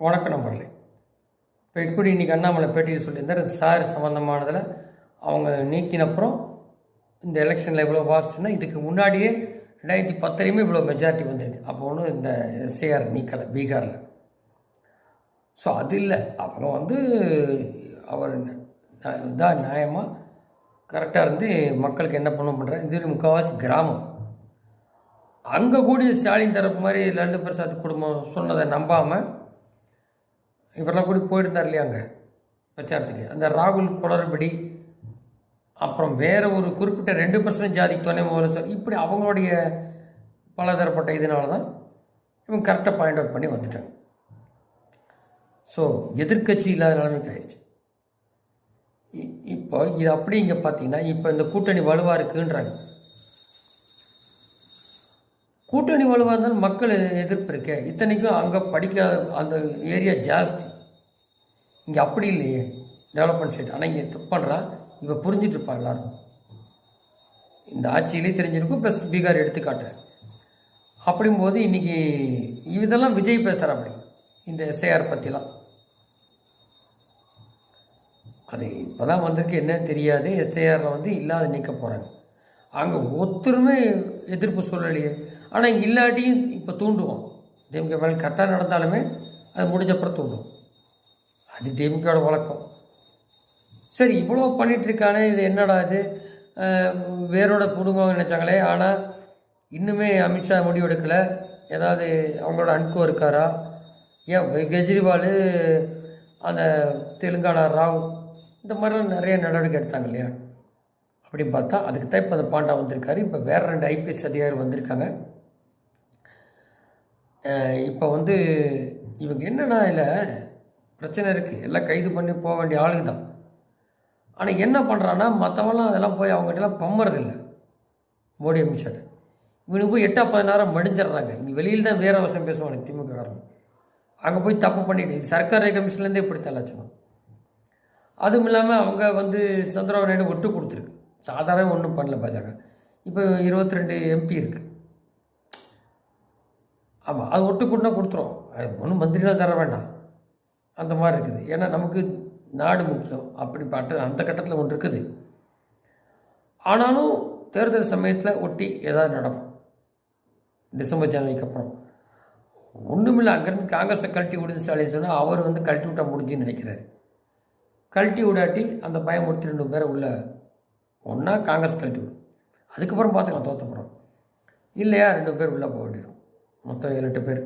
வணக்கம் நம்பர்லே இப்போ இப்படி இன்றைக்கி அண்ணாமலை பேட்டியில் சொல்லியிருந்தார் சார் சம்மந்தமானதில் அவங்க நீக்கினப்புறம் இந்த எலெக்ஷனில் இவ்வளோ வாசிச்சுன்னா இதுக்கு முன்னாடியே ரெண்டாயிரத்தி பத்துலேயுமே இவ்வளோ மெஜாரிட்டி வந்திருக்கு. அப்போ ஒன்றும் இந்த எஸ்ஏஆர் நீக்கலை பீகாரில். ஸோ அது இல்லை. அப்புறம் வந்து அவர் இதான் நியாயமாக கரெக்டாக இருந்து மக்களுக்கு என்ன பண்ண பண்ணுறாரு இது முக்கால்வாசி கிராமம். அங்கே கூடிய ஸ்டாலின் தரப்பு மாதிரி லல்லு பிரசாத் குடும்பம் சொன்னதை நம்பாமல் இவரெல்லாம் கூடி போயிருந்தார் இல்லையா அங்கே? பிரச்சாரத்துக்கு. அந்த ராகுல் குளறுபடி அப்புறம் வேறு ஒரு குறிப்பிட்ட ரெண்டு பர்சன்ட் ஜாதிக்கு துணை முதலமைச்சர். இப்படி அவங்களுடைய பலதரப்பட்ட இதனால தான் இவங்க கரெக்டாக பாயிண்ட் அவுட் பண்ணி வந்துட்டாங்க. ஸோ எதிர்க்கட்சி இல்லாத நிலைமைக்கு ஆயிடுச்சு. இ- இப்போ இது அப்படி இங்கே பார்த்தீங்கன்னா இப்போ இந்த கூட்டணி வலுவாக இருக்குன்றாங்க. கூட்டணி வலுவாக இருந்தாலும் மக்கள் எதிர்ப்பு இருக்கே. இத்தனைக்கும் அங்கே படிக்காத அந்த ஏரியா ஜாஸ்தி. இங்கே அப்படி இல்லையே. டெவலப்மெண்ட் சைடு ஆனால் இங்கே தப்பு பண்ணுறா இப்போ புரிஞ்சிட்ருப்பா இருப்பா எல்லாரும். இந்த ஆட்சியிலே தெரிஞ்சிருக்கும் ப்ளஸ் பீகார் எடுத்துக்காட்டு. அப்படிங்கும்போது இன்னைக்கு இதெல்லாம் விஜய் பேசுகிற அப்படி. இந்த எஸ்ஐஆர் பற்றிலாம் அது இப்போ தான் வந்திருக்கு என்னன்னு தெரியாது. எஸ்ஐஆரில் வந்து இல்லாத நீக்க போகிறாங்க அங்கே ஒருத்தருமே எதிர்ப்பு சொல்லலையே ஆனால் இங்கே இல்லாட்டியும் இப்போ தூண்டுவோம். டிஎம்கே மேலே கரெக்டாக நடந்தாலுமே அது முடிஞ்சப்புறம் தூண்டும். அது டிஎம்கேயோட வழக்கம். சரி இவ்வளோ பண்ணிகிட்ருக்கானே இது என்னடா இது? வேரோட குடும்பம் நினச்சாங்களே ஆனால் இன்னுமே அமித்ஷா முடிவு எடுக்கலை. ஏதாவது அவங்களோட அன்கோ இருக்காரா? ஏன் கெஜ்ரிவால் அந்த தெலுங்கானா ராவ் இந்த மாதிரிலாம் நிறைய நடவடிக்கை எடுத்தாங்க இல்லையா? அப்படின்னு பார்த்தா அதுக்கு தான் இப்போ அந்த பாண்டா வந்திருக்காரு. இப்போ வேறு ரெண்டு ஐபிஎஸ் அதிகாரி வந்திருக்காங்க. இப்போ வந்து இவங்க என்னென்னா இல்லை பிரச்சனை இருக்குது எல்லாம் கைது பண்ணி போக வேண்டிய ஆளுங்க தான். ஆனால் என்ன பண்ணுறான்னா மற்றவங்களாம் அதெல்லாம் போய் அவங்ககிட்டலாம் பம்மறதில்ல. மோடி அமித்ஷாட்ட. இவனுக்கு போய் எட்டா பதினாறாம் மடிஞ்சிடுறாங்க. இங்கே வெளியில் தான் வேற அவசரம் பேசுவாங்க திமுக காரணம் அங்கே போய் தப்பு பண்ணிட்டு இது சர்க்கார் கமிஷன்லேருந்தே இப்படி லட்சணம் அதுவும் இல்லாமல் அவங்க வந்து சந்திரபாபு நாயுடு ஒட்டு கொடுத்துருக்கு. சாதாரண ஒன்றும் பண்ணல பாஜக. இப்போ இருபத்தி ரெண்டு எம்பி இருக்குது ஆமாம் அது ஒட்டு கொடுனா கொடுத்துரும். அது ஒன்றும் மந்திரிலாம் தர வேண்டாம். அந்த மாதிரி இருக்குது. ஏன்னா நமக்கு நாடு முக்கியம். அப்படிப்பட்ட அந்த கட்டத்தில் ஒன்று இருக்குது. ஆனாலும் தேர்தல் சமயத்தில் ஒட்டி ஏதாவது நடக்கும். டிசம்பர் ஜனவரிக்கு அப்புறம். ஒன்றுமில்லை அங்கேருந்து காங்கிரஸை கழட்டி விடுது ஸ்டாலின் சொன்னால் அவர் வந்து கழட்டி விட்டால் முடிஞ்சுன்னு நினைக்கிறாரு. கழட்டி விடாட்டி அந்த பயமுறுத்தி ரெண்டு பேரை உள்ள ஒன்றா காங்கிரஸ் கழட்டி விடும். அதுக்கப்புறம் பார்த்துக்கலாம் தோத்த போகிறோம் இல்லையா ரெண்டு பேர் உள்ளே போக வேண்டியிருக்கும் மொத்தம் ஏழு எட்டு பேர்.